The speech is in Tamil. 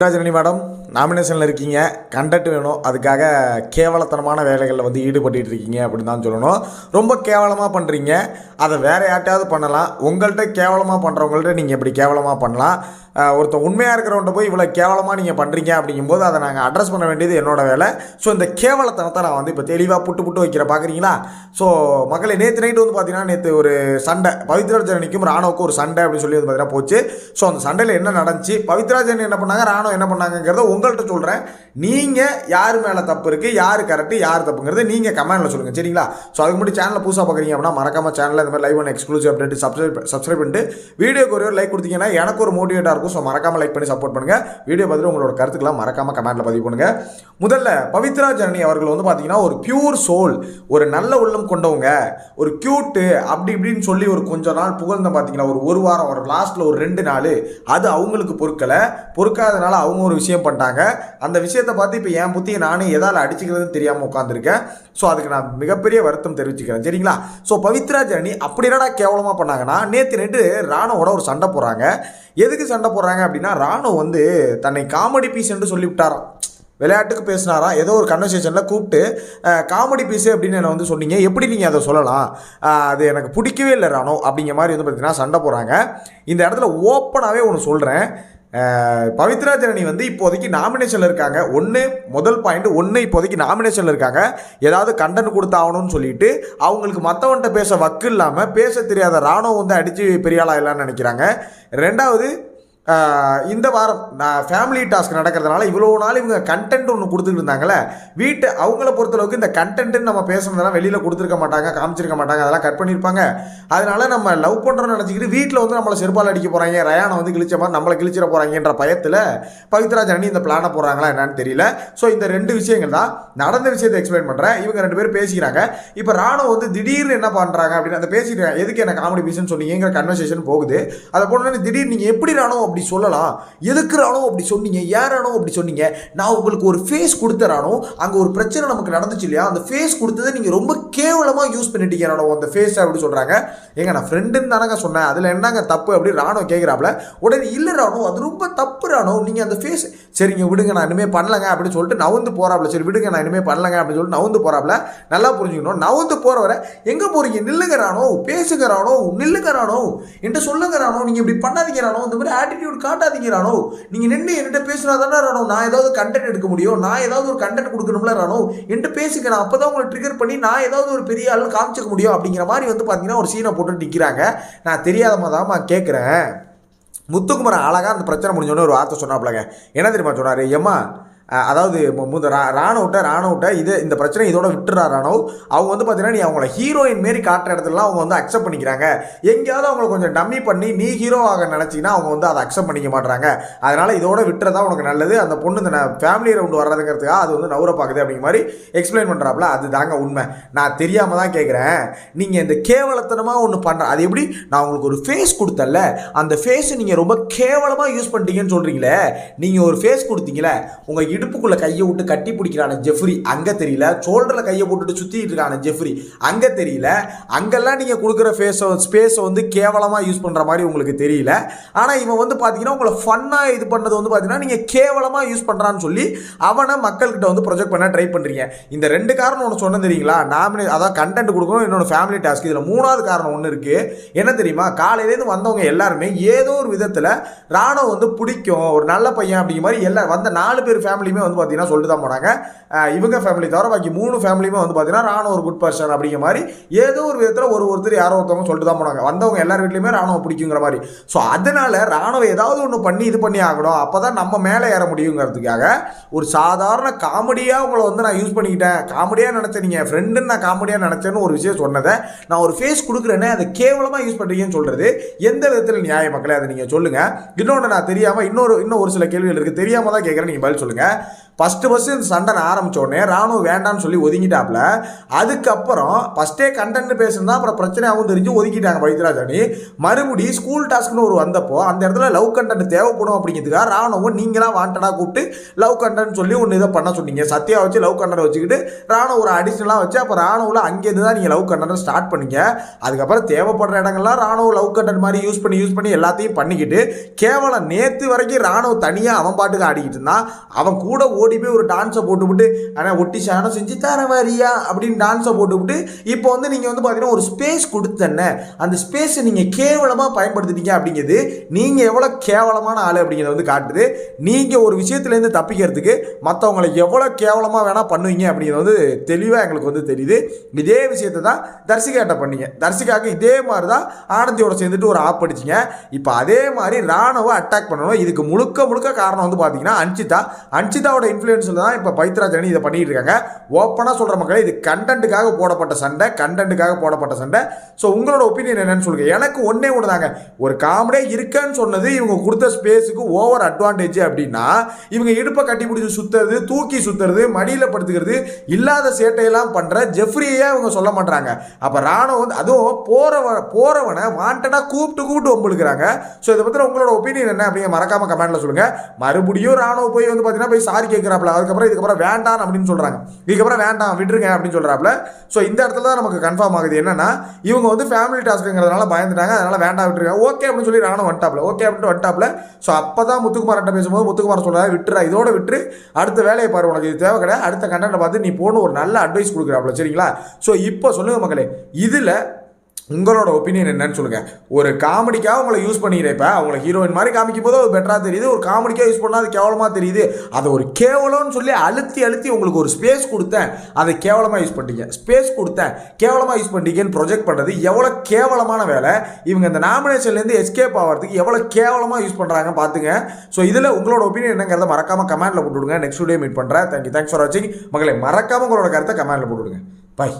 രാജനണി മാഡം நாமினேஷனில் இருக்கீங்க. கண்டக்ட் வேணும். அதுக்காக கேவலத்தனமான வேலைகளில் வந்து ஈடுபட்டு இருக்கீங்க அப்படின்னு தான் சொல்லணும். ரொம்ப கேவலமாக பண்ணுறீங்க அதை வேறு யார்ட்டையாவது பண்ணலாம். உங்கள்கிட்ட கேவலமாக பண்ணுறவங்கள்ட்ட நீங்கள் இப்படி கேவலமாக பண்ணலாம். ஒருத்தர் உண்மையாக இருக்கிறவன்ட்ட போய் இவ்வளோ கேவலமாக நீங்கள் பண்ணுறீங்க அப்படிங்கும்போது அதை நாங்கள் அட்ரஸ் பண்ண வேண்டியது என்னோட வேலை. ஸோ இந்த கேவலத்தனத்தை நான் வந்து இப்போ தெளிவாக புட்டு புட்டு வைக்கிற பார்க்குறீங்களா ஸோ மக்களை நேற்று நைட்டு வந்து பார்த்தீங்கன்னா நேற்று ஒரு சண்டை. பவித்ரா ஜனனிக்கும் ராணுவுக்கும் ஒரு சண்டை அப்படின்னு சொல்லி வந்து பார்த்தீங்கன்னா போச்சு. ஸோ அந்த சண்டையில் என்ன நடந்துச்சு? பவித்ராஜன் என்ன பண்ணாங்க? ராணுவம் என்ன பண்ணாங்கங்கிறத உங்கள்கிட்ட சொல்கிறேன் நீங்கள் யார் மேலே தப்பு இருக்குது யார் கரெக்டு யார் தப்புங்கிறது நீங்கள் கமெண்ட்டில் சொல்லுங்கள் சரிங்களா? ஸோ அதுக்கு முன்னாடி சேனலில் புதுசாக பார்க்குறீங்க அப்படின்னா மறக்காம சேனலில் இந்த மாதிரி live one exclusive update subscribe subscribe பண்ணிட்டு வீடியோக்கு ஒரு லைக் கொடுத்தீங்கன்னா எனக்கு ஒரு மோட்டிவேட்டாக இருக்கும். ஸோ மறக்காம லைக் பண்ணி சப்போர்ட் பண்ணுங்கள் வீடியோ பார்த்துட்டு உங்களோட கருத்துக்கெல்லாம் மறக்காம கமெண்ட்டில் பதிவு பண்ணுங்கள் முதல்ல பவித்ரா ஜனனி அவர்கள் வந்து பார்த்தீங்கன்னா ஒரு பியூர் சோல் ஒரு நல்ல உள்ளம் கொண்டவங்க. ஒரு க்யூட்டு அப்படி இப்படின்னு சொல்லி ஒரு கொஞ்ச நாள் புகழ்ந்த பார்த்தீங்கன்னா ஒரு ஒரு வாரம் ஒரு லாஸ்ட்டில் ஒரு ரெண்டு நாள் அது அவங்களுக்கு பொறுக்கலை. பொறுக்காதனால அவங்க ஒரு விஷயம் பண்ணிட்டாங்க. அந்த விஷயம் விஷயத்தை பார்த்து இப்போ என் புத்தியை நானே எதால் அடிச்சுக்கிறதுன்னு தெரியாமல் உட்காந்துருக்கேன் ஸோ அதுக்கு நான் மிகப்பெரிய வருத்தம் தெரிவிச்சுக்கிறேன். சரிங்களா? ஸோ பவித்ரா ஜனி அப்படி என்னடா கேவலமாக பண்ணாங்கன்னா நேற்று நேற்று ராணுவோட ஒரு சண்டை போடுறாங்க. எதுக்கு சண்டை போடுறாங்க அப்படின்னா ராணுவ வந்து தன்னை காமெடி பீஸ் என்று சொல்லிவிட்டாராம். விளையாட்டுக்கு பேசினாராம் ஏதோ ஒரு கன்வர்சேஷனில் கூப்பிட்டு காமெடி பீஸு அப்படின்னு என்ன வந்து சொன்னீங்க. எப்படி நீங்கள் அதை சொல்லலாம்? அது எனக்கு பிடிக்கவே இல்லை ராணோ அப்படிங்கிற மாதிரி வந்து பார்த்தீங்கன்னா சண்டை போடுறாங்க. இந்த இடத்துல ஓப்பனாகவே ஒன்று சொல்கிறேன் பவித்ரா ஜனனி வந்து இப்போதைக்கு நாமினேஷனில் இருக்காங்க. ஒன்று முதல் பாயிண்ட் ஒன்று இப்போதைக்கு நாமினேஷனில் இருக்காங்க. ஏதாவது கண்டென்ட் கொடுத்தாகணும்னு சொல்லிட்டு அவங்களுக்கு மற்றவன்ட்ட பேச வக்கு இல்லாமல் பேச தெரியாத ராணுவம் வந்து அடித்து பெரியாளாக இல்லைன்னு நினைக்கிறாங்க. ரெண்டாவது இந்த வாரம் நான் ஃபேமிலி டாஸ்க் நடக்கிறதுனால இவ்வளோ நாள் இவங்க கண்டென்ட் ஒன்று கொடுத்துட்டு இருந்தாங்களே வீட்டை அவங்கள பொறுத்தளவுக்கு இந்த கண்டென்ட்னு நம்ம பேசுனதெல்லாம் வெளியில் கொடுத்துருக்க மாட்டாங்க காமிச்சிருக்க மாட்டாங்க அதெல்லாம் கட் பண்ணியிருப்பாங்க. அதனால நம்ம லவ் பண்ணுறோம்னு நினச்சிக்கிட்டு வீட்டில் வந்து நம்மளை செருப்பால் அடிக்க போகிறாங்க ரயானை வந்து கிழிச்ச மாதிரி நம்மளை கிழிச்சிட போகிறாங்கன்ற பயத்தில் பவித்ரா ஜனனி இந்த பிளானை போகிறாங்களா என்னன்னு தெரியல. ஸோ இந்த ரெண்டு விஷயங்கள் தான் நடந்த விஷயத்தை எக்ஸ்பிளைன் பண்ணுறேன் இவங்க ரெண்டு பேரும் பேசிக்கிறாங்க. இப்போ ராணுவம் வந்து திடீர்னு என்ன பண்ணுறாங்க அப்படின்னு அந்த பேசிக்கிறாங்க எதுக்கு என்ன காமெடி பீஸ்ன்னு சொன்னீங்கிற கன்வர்சேஷன் போகுது. அதை போனோன்னு திடீர்னு நீங்கள் எப்படி ராணுவம் அப்படி சொல்லலாம் எதுக்கு ராணுவம் அப்படி சொன்னீங்க ஏன் ராணுவம் அப்படி சொன்னீங்க. நான் உங்களுக்கு ஒரு ஃபேஸ் கொடுத்துறானோ அங்கே ஒரு பிரச்சனை நமக்கு நடந்துச்சு இல்லையா? அந்த ஃபேஸ் கொடுத்ததை நீங்கள் ரொம்ப கேவலமாக யூஸ் பண்ணிட்டீங்க ராணுவம் அந்த ஃபேஸ் அப்படி சொல்கிறாங்க ஏங்க நான் ஃப்ரெண்டுன்னு தானங்க சொன்னேன். அதில் என்னங்க தப்பு அப்படி ராணுவம் கேட்குறாப்புல உடனே இல்லை ராணுவம் அது ரொம்ப தப்பு ராணுவம் நீங்கள் அந்த ஃபேஸ் சரிங்க விடுங்க நான் இனிமேல் பண்ணலங்க அப்படின்னு சொல்லிட்டு நவுந்து போகிறாப்புல சரி விடுங்க நான் இனிமேல் பண்ணலங்க அப்படின்னு சொல்லிட்டு நவுந்து போகிறாப்புல நல்லா புரிஞ்சுக்கணும். நவுந்து போகிறவரை எங்கே போகிறீங்க நில்லுகிறானோ பேசுகிறானோ நில்லுகிறானோ என்று சொல்லுகிறானோ என்கிட்ட சொல்லுங்க நீங்கள் இப்படி பண்ணாதீங்கிறானோ இந்த மாதிரி ஆட்டிடியூட் காட்டாதீங்க ராணோ நீங்கள் நின்று என்கிட்ட பேசினா தானே ராணோ நான் ஏதாவது கண்டென்ட் எடுக்க முடியும்? நான் ஏதாவது ஒரு கண்டென்ட் கொடுக்கணும்ல ராணோ என்கிட்ட பேசுங்க நான் அப்போ தான் உங்களை ட்ரிகர் பண்ணி நான் ஏதாவது ஒரு பெரிய ஆள் காமிச்சிக்க முடியும் அப்படிங்கிற மாதிரி வந்து பார்த்தீங்கன்னா ஒரு சீனை போட்டு நிற்கிறாங்க நான் தெரியாதமாக தான் கேட்குறேன் முத்துக்குமரன் அழகாக அந்த பிரச்சனை முடிஞ்சோடனே ஒரு வார்த்தை சொன்னாப்லங்க என்ன தெரியுமா சொன்னார்? ஏம்மா அதாவது மு- முத ரா இது இந்த பிரச்சனை இதோட விட்டுறா ராணவ். அவங்க வந்து பார்த்தீங்கன்னா நீ அவங்கள ஹீரோயின் மாரி காட்டுற இடத்துலலாம் அவங்க வந்து அக்செப்ட் பண்ணிக்கிறாங்க. எங்கேயாவது அவங்கள கொஞ்சம் டம்மி பண்ணி நீ ஹீரோ ஆக நினச்சிங்கன்னா அவங்க வந்து அதை அக்செப்ட் பண்ணிக்க மாட்டாங்க அதனால் இதோட விட்டுறதா உனக்கு நல்லது. அந்த பொண்ணு இந்த ஃபேமிலி ரவுண்டு வர்றதுங்கிறதுக்காக அது வந்து நவுற பார்க்குது அப்படிங்கிற மாதிரி எக்ஸ்பிளைன் பண்ணுறாப்புல அது தாங்க உண்மை. நான் தெரியாமல் தான் கேட்குறேன் நீங்கள் இந்த கேவலத்தனமாக ஒன்று பண்ணுற அது எப்படி? நான் உங்களுக்கு ஒரு ஃபேஸ் கொடுத்தல அந்த ஃபேஸை நீங்கள் ரொம்ப கேவலமாக யூஸ் பண்ணிட்டீங்கன்னு சொல்கிறீங்களே நீங்கள் ஒரு ஃபேஸ் கொடுத்தீங்களே. உங்கள் இடுப்புக்குள்ளே கையை விட்டு கட்டி பிடிக்கிறான ஜெஃப்ரி. அங்கே தெரியல. ஷோல்டரில் கையை போட்டுட்டு சுற்றிட்டு இருக்கான ஜெஃப்ரி. அங்கே தெரியல. அங்கெல்லாம் நீங்கள் கொடுக்குற ஃபேஸை ஸ்பேஸை வந்து கேவலமாக யூஸ் பண்ணுற மாதிரி உங்களுக்கு தெரியல. ஆனால் இவன் வந்து பார்த்தீங்கன்னா உங்களை ஃபன்னாக இது பண்ணது வந்து பார்த்தீங்கன்னா நீங்கள் கேவலமாக யூஸ் பண்ணுறான்னு சொல்லி அவனை மக்கள்கிட்ட வந்து ப்ரொஜெக்ட் பண்ண ட்ரை பண்ணுறீங்க இந்த ரெண்டு காரணம் ஒன்று சொன்ன தெரியுங்களா? நாமினே அதான் கண்டென்ட் கொடுக்கணும் இன்னொன்று ஃபேமிலி டாஸ்க் இதில் மூணாவது காரணம் ஒன்று இருக்குது என்ன தெரியுமா? காலையிலேருந்து வந்தவங்க எல்லாருமே ஏதோ ஒரு விதத்தில் ராணுவம் வந்து பிடிக்கும். ஒரு நல்ல பையன் அப்படிங்கிற மாதிரி எல்லா வந்த நாலு பேர் ஃபேமிலி ஃபேமிலியுமே வந்து பார்த்தீங்கன்னா சொல்லிட்டு தான் போனாங்க இவங்க ஃபேமிலி தவிர பாக்கி மூணு ஃபேமிலியுமே வந்து பார்த்தீங்கன்னா ராணுவ ஒரு குட் பர்சன் அப்படிங்கிற மாதிரி ஏதோ ஒரு விதத்தில் ஒரு ஒருத்தர் யாரோ ஒருத்தவங்க சொல்லிட்டு தான் போனாங்க. வந்தவங்க எல்லார் வீட்லையுமே ராணுவம் பிடிக்குங்கிற மாதிரி. ஸோ அதனால ராணுவம் ஏதாவது ஒன்று பண்ணி இது பண்ணி ஆகணும். அப்போ தான் நம்ம மேலே ஏற முடியுங்கிறதுக்காக ஒரு சாதாரண காமெடியாக உங்களை வந்து நான் யூஸ் பண்ணிக்கிட்டேன். காமெடியாக நினச்சேன் நீங்கள் ஃப்ரெண்டுன்னு நான் காமெடியாக நினச்சேன்னு ஒரு விஷயம் சொன்னதை நான் ஒரு ஃபேஸ் கொடுக்குறேனே அதை கேவலமாக யூஸ் பண்ணுறீங்கன்னு சொல்கிறது எந்த விதத்தில் நியாய மக்களே அதை நீங்கள் சொல்லுங்கள் இன்னொன்று நான் தெரியாமல் இன்னொரு இன்னும் ஒரு சில கேள்விகள் இருக்குது தெரியாமல் தான் கேட்குறேன் நீங்கள் பதில் சொல்லுங்கள் ya ஃபஸ்ட்டு ஃபஸ்ட்டு இந்த சண்டை ஆரம்பித்த உடனே ராணுவம் வேண்டாம்னு சொல்லி ஒதுங்கிட்டாப்புல அதுக்கப்புறம் ஃபஸ்ட்டே கண்டென்ட் பேசுனா அப்புறம் பிரச்சனையாகவும் தெரிஞ்சு ஒதுக்கிட்டாங்க பவித்ராஜ் அணி. மறுபடி ஸ்கூல் டாஸ்க்னு ஒரு வந்தப்போ அந்த இடத்துல லவ் கண்டென்ட் தேவைப்படும் அப்படிங்கிறதுக்காக ராணுவம் நீங்களாம் வாண்டடாக கூப்பிட்டு லவ் கண்டென்ட் சொல்லி ஒன்று இதை பண்ண சொன்னீங்க. சத்யா வச்சு லவ் கண்டென்ட் வச்சுக்கிட்டு ராணுவம் ஒரு அடிஷ்னலாக வச்சு அப்போ ராணுவில் அங்கேருந்து தான் நீங்கள் லவ் கண்டென்ட் ஸ்டார்ட் பண்ணீங்க. அதுக்கப்புறம் தேவைப்படுற இடங்கள்லாம் ராணுவ லவ் கண்டென்ட் மாதிரி யூஸ் பண்ணி யூஸ் பண்ணி எல்லாத்தையும் பண்ணிக்கிட்டு கேவலம் நேற்று வரைக்கும் ராணுவ தனியாக அவன் பாட்டுக்கு ஆடிக்கிட்டு இருந்தான். அவன் கூட ஓடி போய் ஒரு டான்ஸை போட்டுவிட்டு ஆனால் ஒட்டி சாணம் செஞ்சு தர வரியா? அப்படின்னு டான்ஸை போட்டுவிட்டு இப்போ வந்து நீங்கள் வந்து பார்த்தீங்கன்னா ஒரு ஸ்பேஸ் கொடுத்தன அந்த ஸ்பேஸை நீங்கள் கேவலமாக பயன்படுத்திட்டீங்க அப்படிங்கிறது நீங்கள் எவ்வளோ கேவலமான ஆள் அப்படிங்கிறத வந்து காட்டுது. நீங்கள் ஒரு விஷயத்துலேருந்து தப்பிக்கிறதுக்கு மற்றவங்களை எவ்வளோ கேவலமாக வேணால் பண்ணுவீங்க அப்படிங்கிறது வந்து தெளிவாக எங்களுக்கு வந்து தெரியுது. இதே விஷயத்தை தான் தர்சிகாட்ட பண்ணீங்க. தர்சிகாவுக்கு இதே மாதிரி தான் ஆனந்தியோட சேர்ந்துட்டு ஒரு ஆப் அடிச்சிங்க. இப்போ அதே மாதிரி ராணுவ அட்டாக் பண்ணணும். இதுக்கு முழுக்க முழுக்க காரணம் வந்து பார்த்தீங்கன்னா அன்சிதா அன்சிதாவோட இன்ஃப்ளூயன்ஸில் தான் இப்போ பைத்ராஜ் அணி இதை பண்ணிட்டு இருக்காங்க. ஓப்பனாக சொல்கிற மக்களே இது கண்டென்ட்டுக்காக போடப்பட்ட சண்டை கண்டென்ட்டுக்காக போடப்பட்ட சண்டை. ஸோ உங்களோட ஒப்பீனியன் என்னன்னு சொல்லுங்க. எனக்கு ஒன்றே ஒன்று தாங்க ஒரு காமெடியே இருக்கேன்னு சொன்னது இவங்க கொடுத்த ஸ்பேஸுக்கு ஓவர் அட்வான்டேஜ் அப்படின்னா இவங்க இடுப்பை கட்டி பிடிச்சி சுற்றுறது தூக்கி சுத்துறது மடியில் படுத்துக்கிறது இல்லாத சேட்டையெல்லாம் பண்ணுற ஜெஃப்ரியே அவங்க சொல்ல மாட்டாங்க அப்போ ராணுவம் வந்து அதுவும் போகிறவ போகிறவனை வாண்டடாக கூப்பிட்டு கூப்பிட்டு ஒம்பளுக்குறாங்க ஸோ இதை பற்றி உங்களோட ஒப்பீனியன் என்ன அப்படிங்க மறக்காம கமெண்ட்டில் சொல்லுங்கள் மறுபடியும் ராணுவம் போய் வந்து பார்த்தீங்கன்னா போய் சாரி கேட்குறாப்புல. அதுக்கப்புறம் இதுக்கப்புறம் வேண்டாம் அப்படின்னு சொல்கிறாங்க இதுக்கப்புறம் வேண்டாம் விட்டுருங்க அப்படின்னு சொல்கிறாப்புல ஸோ இந்த இடத்துல தான் நமக்கு கன்ஃபார்ம் ஆகுது. என்னன்னா இவங்க வந்து ஃபேமிலி டாஸ்க்குங்கிறதுனால பயந்துட்டாங்க. அதனால வேண்டாம் விட்டுருங்க. ஓகே அப்படின்னு சொல்லி ராணுவம் வந்துட்டாப்ல ஓகே அப்படின்ட்டு வந்துட்டாப்ல ஸோ அப்போ தான் முத்துக்குமார்கிட்ட பேசும்போது முத்துக்குமார் சொல்கிறாரு விட்டுறா இதோட விட்டு அடுத்த வேலையை பாரு உனக்கு இது தேவை கிடையாது. அடுத்த கண்டென்ட்டை பார்த்து நீ போன ஒரு நல்ல அட்வைஸ் கொடுக்குறாப்புல. சரிங்களா? ஸோ இப்போ சொல்லுங்க மக்களே இதில் உங்களோட ஒப்பீனியன் என்னன்னு சொல்லுங்கள் ஒரு காமெடிக்காக உங்களை யூஸ் பண்ணிக்கிறப்ப அவங்கள ஹீரோயின் மாதிரி காமிக்கும் போது அது பெட்டராக தெரியுது. ஒரு காமெடிக்காக யூஸ் பண்ணால் அது கேவலமாக தெரியுது. அதை ஒரு கேவலம்னு சொல்லி அழுத்தி அழுத்தி உங்களுக்கு ஒரு ஸ்பேஸ் கொடுத்தேன். அதை கேவலமாக யூஸ் பண்ணிட்டீங்க. ஸ்பேஸ் கொடுத்தேன். கேவலமாக யூஸ் பண்ணிட்டீங்கன்னு ப்ரொஜெக்ட் பண்ணுறது எவ்வளோ கேவலமான வேலை. இவங்க இந்த நாமினேஷன்லேருந்து எஸ்கேப் ஆகிறதுக்கு எவ்வளோ கேவலமாக யூஸ் பண்ணுறாங்க பார்த்துங்க ஸோ இதில் உங்களோட ஒப்பீனியன் என்னங்கிறத மறக்காமல் கமெண்ட்டில் போட்டுவிடுங்க நெக்ஸ்ட் வீடியோ மீட் பண்ணுறேன் தேங்க்யூ தேங்க்ஸ் ஃபார் வாட்சிங் மகளே மறக்காமல் உங்களோட கருத்தை கமெண்ட்டில் போட்டுவிடுங்க பாய்